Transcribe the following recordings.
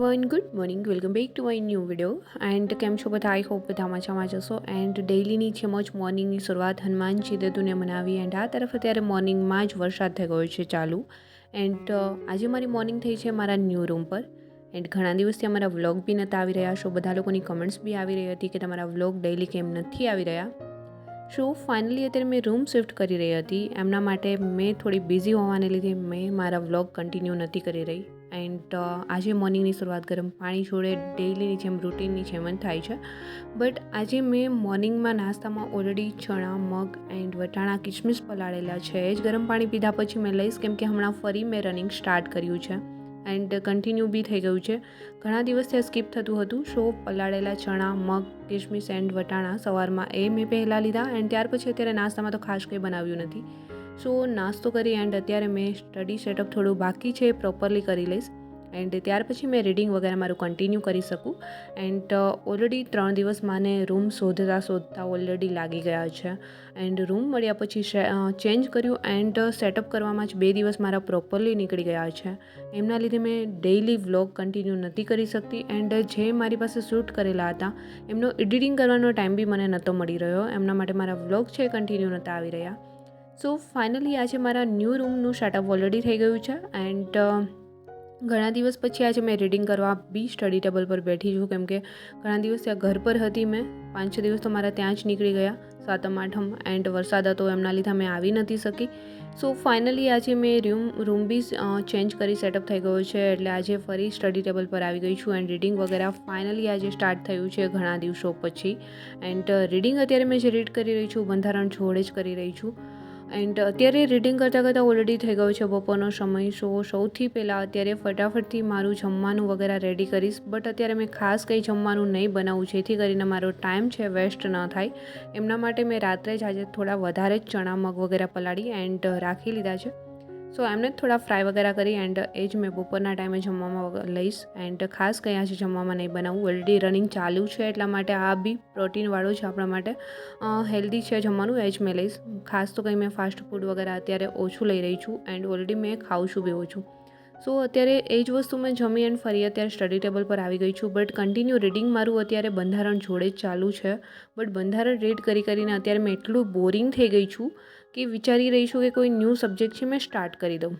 Everyone good morning welcome back to my new video and કેમ છો બધા? I hope બધા મજામાં જશો એન્ડ ડેઇલીની જેમ જ મોર્નિંગની શરૂઆત હનુમાનજી દેતુને મનાવી. એન્ડ આ તરફ અત્યારે મોર્નિંગમાં જ વરસાદ થઈ ગયો છે ચાલુ. એન્ડ આજે મારી મોર્નિંગ થઈ છે મારા ન્યૂ રૂમ પર. એન્ડ ઘણા દિવસથી અમારા વ્લોગ બી નહોતા આવી રહ્યા. છો બધા લોકોની કમેન્ટ્સ બી આવી રહી હતી કે તમારા વ્લોગ ડેઇલી કેમ નથી આવી રહ્યા. સો ફાઇનલી અત્યારે મેં રૂમ શિફ્ટ કરી રહી હતી. એમના માટે મેં થોડી બિઝી હોવાને લીધે મેં મારા વ્લોગ કન્ટિન્યુ નથી કરી રહી. એન્ડ આજે મોર્નિંગની શરૂઆત ગરમ પાણી જોડે ડેઇલીની જેમ રૂટીનની જેમ જ થાય છે. બટ આજે મેં મોર્નિંગમાં નાસ્તામાં ઓલરેડી ચણા, મગ એન્ડ વટાણા કિચમિસ પલાળેલા છે. એ જ ગરમ પાણી પીધા પછી મેં લઈશ કેમ કે હમણાં ફરી મેં રનિંગ સ્ટાર્ટ કર્યું છે. એન્ડ કન્ટિન્યુ બી થઈ ગયું છે. ઘણા દિવસથી સ્કીપ થતું હતું. સો પલાળેલા ચણા, મગ કિશમિશ એન્ડ વટાણા સવારમાં એ મેં પહેલાં લીધા. એન્ડ ત્યાર પછી અત્યારે નાસ્તામાં તો ખાસ કંઈ બનાવ્યું નથી. સો નાસ્તો કરી એન્ડ અત્યારે મેં સ્ટડી સેટઅપ થોડું બાકી છે પ્રોપરલી કરી લઈશ. એન્ડ ત્યાર પછી મેં રીડિંગ વગેરે મારું કન્ટિન્યુ કરી શકું. એન્ડ ઓલરેડી ત્રણ દિવસ મને રૂમ શોધતા શોધતા ઓલરેડી લાગી ગયા છે. એન્ડ રૂમ મળ્યા પછી ચેન્જ કર્યું એન્ડ સેટઅપ કરવામાં જ બે દિવસ મારા પ્રોપરલી નીકળી ગયા છે. એમના લીધે મેં ડેઇલી વ્લોગ કન્ટિન્યુ નથી કરી શકતી એન્ડ જે મારી પાસે શૂટ કરેલા હતા, એમનો એડિટિંગ કરવાનો ટાઈમ બી મને નહોતો મળી રહ્યો. એમના માટે મારા વ્લોગ છે કન્ટિન્યુ નહોતા આવી રહ્યા. સો ફાઇનલી આજે મારા ન્યૂ રૂમનું શટઅપ ઓલરેડી થઈ ગયું છે એન્ડ ઘણા દિવસ પછી આજે મેં રીડિંગ કરવા બી સ્ટડી ટેબલ પર બેઠી છું કેમ કે ઘણા દિવસ ત્યાં ઘર પર હતી મેં. પાંચ છ દિવસ તો મારા ત્યાં જ નીકળી ગયા, સાતમ, આઠમ એન્ડ વરસાદ હતો એમના લીધે મેં આવી નથી શકી. સો ફાઇનલી આજે મેં રૂમ રૂમ બી ચેન્જ કરી સેટઅપ થઈ ગયો છે એટલે આજે ફરી સ્ટડી ટેબલ પર આવી ગઈ છું એન્ડ રીડિંગ વગેરે. ફાઇનલી આજે સ્ટાર્ટ થયું છે ઘણા દિવસો પછી એન્ડ રીડિંગ અત્યારે મેં જે રીડ કરી રહી છું બંધારણ જોડે જ કરી રહી છું. એન્ડ અત્યારે રીડિંગ કરતાં કરતાં ઓલરેડી થઈ ગયો છે બપોરનો સમય. સો સૌથી પહેલાં અત્યારે ફટાફટથી મારું જમવાનું વગેરે રેડી કરીશ. બટ અત્યારે મેં ખાસ કંઈ જમવાનું નહીં બનાવું, જેથી કરીને મારો ટાઈમ છે વેસ્ટ ન થાય. એમના માટે મેં રાત્રે જ આજે થોડા વધારે જ ચણા મગ વગેરે પલાળી એન્ડ રાખી લીધા છે. સો એમને થોડા ફ્રાય વગેરે કરી એન્ડ એ જ મેં બપોરના ટાઈમે જમવામાં લઈશ એન્ડ ખાસ કંઈ આજે જમવામાં નહીં બનાવું ઓલરેડી રનિંગ ચાલુ છે એટલા માટે આ બી પ્રોટીનવાળું છે આપણા માટે હેલ્ધી છે જમવાનું એ જ મેં લઈશ ખાસ તો કંઈ મેં ફાસ્ટ ફૂડ વગેરે અત્યારે ઓછું લઈ રહી છું એન્ડ ઓલરેડી મેં ખાઉં છું બી ઓછું સો અત્યારે એ જ વસ્તુ મેં જમી એન્ડ ફરી અત્યારે સ્ટડી ટેબલ પર આવી ગઈ છું બટ કન્ટિન્યુ રીડિંગ મારું અત્યારે બંધારણ જોડે જ ચાલુ છે બટ બંધારણ રીડ કરી કરીને અત્યારે મેં એટલું બોરિંગ થઈ ગઈ છું કે વિચારી રહી છું કે કોઈ ન્યૂ સબ્જેક્ટ છે, મેં સ્ટાર્ટ કરી દઉં.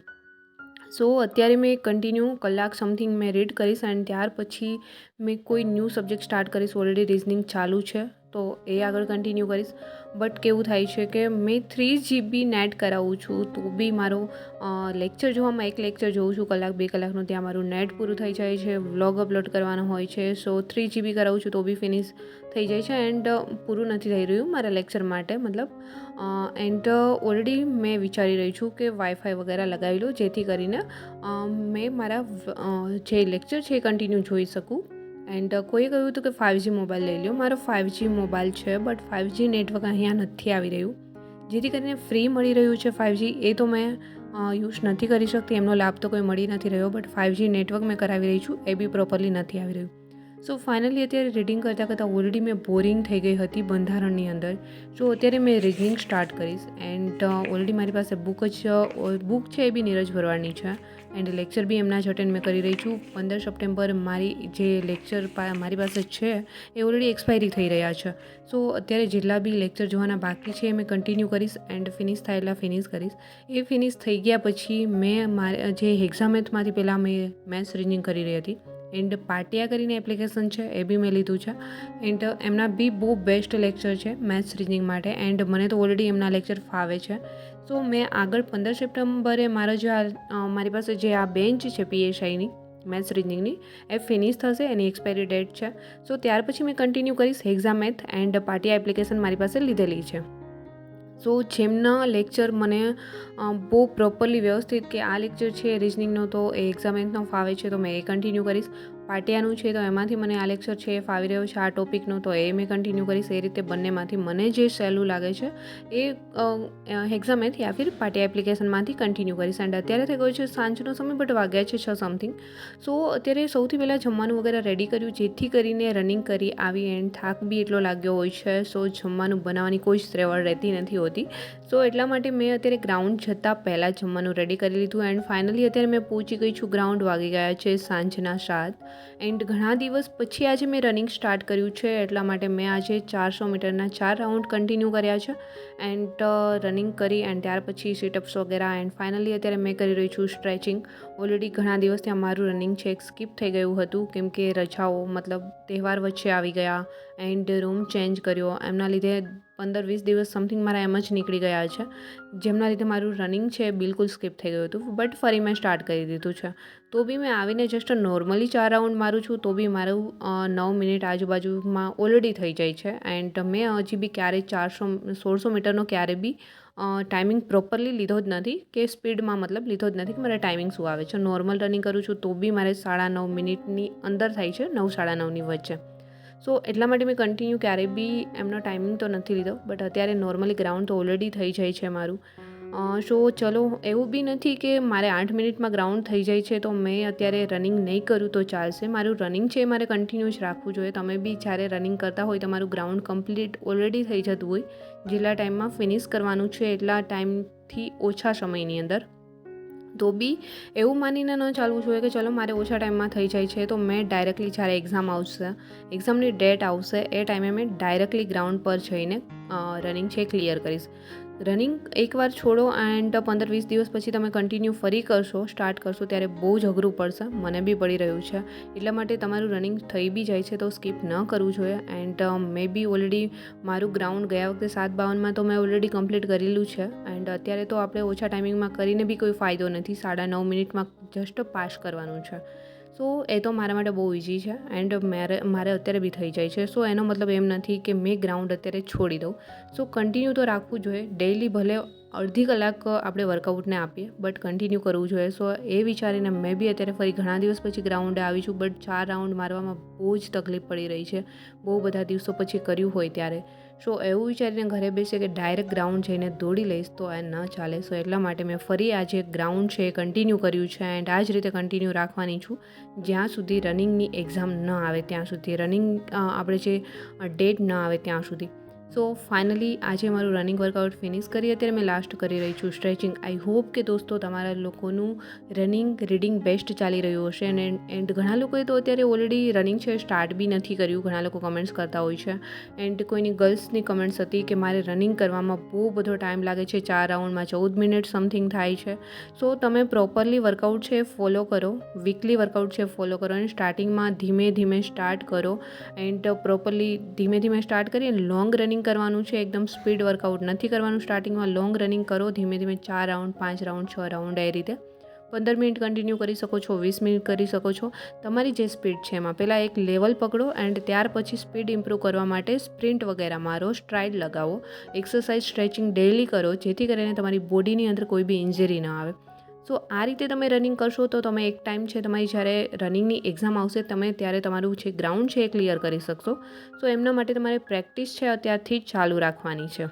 સો અત્યારે મેં કન્ટિન્યુ કલાક સમથિંગ મેં રીડ કરીશ એન્ડ ત્યાર પછી મેં કોઈ ન્યૂ સબ્જેક્ટ સ્ટાર્ટ કરીશ. ઓલરેડી રિઝનિંગ ચાલુ છે. તો એ આગળ કન્ટિન્યુ કરીશ. બટ કેવું થાય છે કે મેં થ્રી જીબી નેટ કરાવું છું, તો બી મારો લેક્ચર જોવામાં એક લેક્ચર જોઉં છું, કલાક, બે કલાકનું, ત્યાં મારું નેટ પૂરું થઈ જાય છે વ્લોગ અપલોડ કરવાનો હોય છે સો થ્રી જીબી કરાવું છું તો બી ફિનિશ થઈ જાય છે એન્ડ પૂરું નથી થઈ રહ્યું મારા લેક્ચર માટે, મતલબ એન્ડ ઓલરેડી મેં વિચારી રહી છું કે વાઈફાઈ વગેરે લગાવી લો જેથી કરીને મેં મારા જે લેક્ચર છે એ કન્ટિન્યુ જોઈ શકું. એન્ડ કોઈએ કહ્યું હતું કે ફાઇવજી મોબાઈલ લઈ લો મારો ફાઇવજી મોબાઈલ છે બટ ફાઇવજી નેટવર્ક અહીંયા નથી આવી રહ્યું. જેથી કરીને ફ્રી મળી રહ્યું છે ફાઇવજી એ તો મેં યુઝ નથી કરી શકતી. એમનો લાભ તો કોઈ મળી નથી રહ્યો બટ ફાઇવજી નેટવર્ક મેં કરાવી રહી છું. એ બી પ્રોપરલી નથી આવી રહ્યું. સો ફાઇનલી અત્યારે રીડિંગ કરતાં કરતાં ઓલરેડી મેં બોરિંગ થઈ ગઈ હતી બંધારણની અંદર. સો અત્યારે મેં રીડિંગ સ્ટાર્ટ કરીશ. એન્ડ ઓલરેડી મારી પાસે બુક જ બુક છે એ બી નીરજ ભરવાની છે. એન્ડ લેક્ચર બી એમના જ અટેન્ડ મેં કરી રહી છું. પંદર સપ્ટેમ્બર મારી જે લેક્ચર મારી પાસે છે, એ ઓલરેડી એક્સપાયરી થઈ રહ્યા છે. સો અત્યારે જેટલા બી લેક્ચર જોવાના બાકી છે, એ મેં કન્ટિન્યુ કરીશ એન્ડ ફિનિશ થયેલા ફિનિશ કરીશ. એ ફિનિશ થઈ ગયા પછી મેં મારે, જે એક્ઝામ પહેલાં મેં મેથ્સ રીડિંગ કરી રહી હતી. એન્ડ પાટિયા કરીને એપ્લિકેશન છે, એ બી મેં લીધું છે. એન્ડ એમના બી બહુ બેસ્ટ લેક્ચર છે મેથ્સ રીઝનિંગ માટે. એન્ડ મને તો ઓલરેડી એમના લેક્ચર ફાવે છે. સો મેં આગળ પંદર સપ્ટેમ્બરે મારા જે આ મારી પાસે જે આ બેન્ચ છે પીએસઆઈની, મેથ્સ રીઝનિંગની, એ ફિનિશ થશે, એની એક્સપાયરી ડેટ છે. સો ત્યાર પછી મેં કન્ટિન્યુ કરીશ exam math and party application મારી પાસે લીધેલી છે. સો જેમના લેક્ચર મને બહુ પ્રોપરલી વ્યવસ્થિત કે આ લેક્ચર છે, રિઝનિંગનો તો એ એક્ઝામ એન્થનો ફાવે છે, તો મેં એ કન્ટિન્યુ કરીશ. પાટિયાનું છે તો એમાંથી મને આ લેક્ચર છે એ ફાવી રહ્યો છે આ ટોપિકનો, તો એ મેં કન્ટિન્યુ કરીશ. એ રીતે બંનેમાંથી મને જે સહેલું લાગે છે એ એક્ઝામેથી યા ફિર પાટિયા એપ્લિકેશનમાંથી કન્ટિન્યુ કરીશ. એન્ડ અત્યારે થઈ ગયો છે સાંજનો સમય બટ વાગ્યા છે છ સમથિંગ સો અત્યારે સૌથી પહેલાં જમવાનું વગેરે રેડી કર્યું, જેથી કરીને રનિંગ કરી આવી એન્ડ થાક બી એટલો લાગ્યો હોય છે. સો જમવાનું બનાવવાની કોઈ જ ત્રેવડ રહેતી નથી હોતી. સો એટલા માટે મેં અત્યારે ગ્રાઉન્ડ જતાં પહેલાં જમવાનું રેડી કરી લીધું. એન્ડ ફાઇનલી અત્યારે મેં પહોંચી ગઈ છું ગ્રાઉન્ડ વાગી ગયા છે સાંજના સાત. એન્ડ ઘણા દિવસ પછી આજે મેં રનિંગ સ્ટાર્ટ કર્યું છે, એટલા માટે મેં આજે ચારસો મીટરના ચાર રાઉન્ડ કન્ટિન્યુ કર્યા છે. એન્ડ રનિંગ કરી એન્ડ ત્યાર પછી સિટઅપ્સ વગેરે એન્ડ ફાઇનલી અત્યારે મેં કરી રહી છું સ્ટ્રેચિંગ ઓલરેડી ઘણા દિવસથી મારું રનિંગ છે, એક સ્કીપ થઈ ગયું હતું, કેમ કે રજાઓ, મતલબ તહેવાર વચ્ચે આવી ગયા. એન્ડ રૂમ ચેન્જ કર્યો. એમના લીધે પંદર વીસ દિવસ સમથિંગ મારા એમ જ નીકળી ગયા છે. જેમના લીધે મારું રનિંગ છે બિલકુલ સ્કીપ થઈ ગયું હતું. બટ ફરી મેં સ્ટાર્ટ કરી દીધું છે. તો બી મેં આવીને જસ્ટ નોર્મલી ચાર રાઉન્ડ મારું છું, તો બી મારું નવ મિનિટ આજુબાજુમાં ઓલરેડી થઈ જાય છે. એન્ડ મેં હજી બી ક્યારેય ચારસો, સોળસો મીટરનો ક્યારે બી ટાઈમિંગ પ્રોપરલી લીધો જ નથી કે સ્પીડમાં મતલબ લીધો જ નથી કે મારે ટાઈમિંગ શું આવે છે. નોર્મલ રનિંગ કરું છું તો બી મારે સાડા નવ મિનિટની અંદર થાય છે, નવ સાડા નવની વચ્ચે. સો એટલા માટે મેં કન્ટિન્યુ ક્યારેય બી એમનો ટાઈમિંગ તો નથી લીધો બટ અત્યારે નોર્મલી ગ્રાઉન્ડ તો ઓલરેડી થઈ જાય છે મારું. સો ચલો, એવું બી નથી કે મારે આઠ મિનિટમાં ગ્રાઉન્ડ થઈ જાય છે તો મેં અત્યારે રનિંગ નહીં કરું તો ચાલશે. મારું રનિંગ છે મારે કન્ટિન્યુ રાખવું જોઈએ. તમે બી જ્યારે રનિંગ કરતા હોય, તમારું ગ્રાઉન્ડ કમ્પ્લીટ ઓલરેડી થઈ જતું હોય, જેટલા ટાઈમમાં ફિનિશ કરવાનું છે એટલા ટાઈમથી ઓછા સમયની અંદર. તો બી એવું માનીને ન ચાલવું જોઈએ કે ચલો મારે ઓછા ટાઈમમાં થઈ જાય છે, તો મેં ડાયરેક્ટલી જ્યારે એક્ઝામ આવશે એક્ઝામની ડેટ આવશે, એ ટાઈમે મેં ડાયરેક્ટલી ગ્રાઉન્ડ પર જઈને રનિંગ છે ક્લિયર કરીશ. રનિંગ એકવાર છોડો એન્ડ પંદર વીસ દિવસ પછી તમે કન્ટિન્યુ ફરી કરશો સ્ટાર્ટ કરશો, ત્યારે બહુ જ અઘરું પડશે. મને બી પડી રહ્યું છે. એટલા માટે તમારું રનિંગ થઈ બી જાય છે તો સ્કીપ ન કરવું જોઈએ. એન્ડ મે બી ઓલરેડી મારું ગ્રાઉન્ડ ગયા વખતે સાત બાવનમાં તો મેં ઓલરેડી કમ્પ્લીટ કરેલું છે. એન્ડ અત્યારે તો આપણે ઓછા ટાઈમિંગમાં કરીને બી કોઈ ફાયદો નથી. સાડા નવ મિનિટમાં જસ્ટ પાસ કરવાનું છે. સો એ તો મારા માટે બહુ ઇઝી છે એન્ડ મારે મારે અત્યારે બી થઈ જાય છે. સો એનો મતલબ એમ નથી કે મેં ગ્રાઉન્ડ અત્યારે છોડી દઉં. સો કન્ટિન્યુ તો રાખવું જોઈએ. ડેઇલી ભલે અડધી કલાક આપણે વર્કઆઉટને આપીએ બટ કન્ટિન્યુ કરવું જોઈએ. સો એ વિચારીને મેં બી અત્યારે ફરી ઘણા દિવસ પછી ગ્રાઉન્ડે આવી છું બટ ચાર રાઉન્ડ મારવામાં બહુ જ તકલીફ પડી રહી છે. બહુ બધા દિવસો પછી કર્યું હોય ત્યારે. સો એવું વિચારીને ઘરે બેસે કે ડાયરેક્ટ ગ્રાઉન્ડ જઈને દોડી લઈશ, તો એ ન ચાલે. સો એટલા માટે મેં ફરી આજે ગ્રાઉન્ડ છે એ કન્ટિન્યુ કર્યું છે એન્ડ આ જ રીતે કન્ટિન્યુ રાખવાની છું. જ્યાં સુધી રનિંગની એક્ઝામ ન આવે, ત્યાં સુધી રનિંગ આપણે જે ડેટ ન આવે ત્યાં સુધી. સો ફાઇનલી આજે મારું રનિંગ વર્કઆઉટ ફિનિશ કરી અત્યારે મેં લાસ્ટ કરી રહી છું સ્ટ્રેચિંગ આઈ હોપ કે દોસ્તો તમારા લોકોનું રનિંગ રીડિંગ બેસ્ટ ચાલી રહ્યું હશે અને એન્ડ ઘણા લોકોએ તો અત્યારે ઓલરેડી રનિંગ છે સ્ટાર્ટ બી નથી કર્યું. ઘણા લોકો કમેન્ટ્સ કરતા હોય છે. એન્ડ કોઈની ગર્લ્સની કમેન્ટ્સ હતી કે મારે રનિંગ કરવામાં બહુ બધો ટાઈમ લાગે છે, ચાર રાઉન્ડમાં ચૌદ મિનિટ સમથિંગ થાય છે. સો તમે પ્રોપરલી વર્કઆઉટ છે ફોલો કરો. વીકલી વર્કઆઉટ છે ફોલો કરો. અને સ્ટાર્ટિંગમાં ધીમે ધીમે સ્ટાર્ટ કરો. એન્ડ પ્રોપરલી ધીમે ધીમે સ્ટાર્ટ કરી અને લોંગ રનિંગ કરવાનું છે, એકદમ સ્પીડ વર્કઆઉટ નથી કરવાનું. સ્ટાર્ટિંગમાં લોંગ રનિંગ કરો, ધીમે ધીમે ચાર રાઉન્ડ પાંચ રાઉન્ડ છ રાઉન્ડ એ રીતે. પંદર મિનિટ કન્ટિન્યુ કરી શકો છો, વીસ મિનિટ કરી શકો છો. તમારી જે સ્પીડ છે એમાં, પહેલાં એક લેવલ પકડો એન્ડ ત્યાર પછી સ્પીડ ઇમ્પ્રૂવ કરવા માટે સ્પ્રિન્ટ વગેરે મારો સ્ટ્રાઇડ લગાવો. એક્સરસાઇઝ સ્ટ્રેચિંગ ડેલી કરો, જેથી કરીને તમારી બોડીની અંદર કોઈ બી ઇન્જરી ન આવે. સો આ રીતે તમે રનિંગ કરશો તો તમે એક ટાઈમ છે તમારી જ્યારે રનિંગની એક્ઝામ આવશે તમે ત્યારે તમારું જે ગ્રાઉન્ડ છે એ ક્લિયર કરી શકશો. સો એમના માટે તમારે પ્રેક્ટિસ છે અત્યારથી જ ચાલુ રાખવાની છે.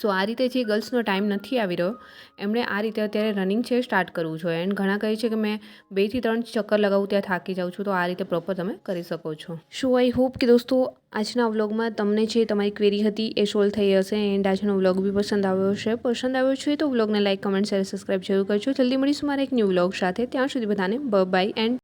સો આ રીતે જે ગર્લ્સનો ટાઈમ નથી આવી રહ્યો, એમણે આ રીતે અત્યારે રનિંગ છે સ્ટાર્ટ કરવું જોઈએ. એન્ડ ઘણા કહે છે કે મેં બેથી ત્રણ ચક્કર લગાવું, ત્યાં થાકી જાઉં છું. તો આ રીતે પ્રોપર તમે કરી શકો છો. સો આઈ હોપ કે દોસ્તો, આજના વ્લોગમાં તમને જે તમારી ક્વેરી હતી એ સોલ્વ થઈ હશે. એન્ડ આજનો વ્લોગ બી પસંદ આવ્યો હશે. પસંદ આવ્યો છે તો વ્લોગને લાઇક કમેન્ટ શેર સબસ્ક્રાઈબ જરૂર કરજો. જલ્દી મળીશું મારા એક ન્યૂ વ્લોગ સાથે. ત્યાં સુધી બધાને બ બાય એન્ડ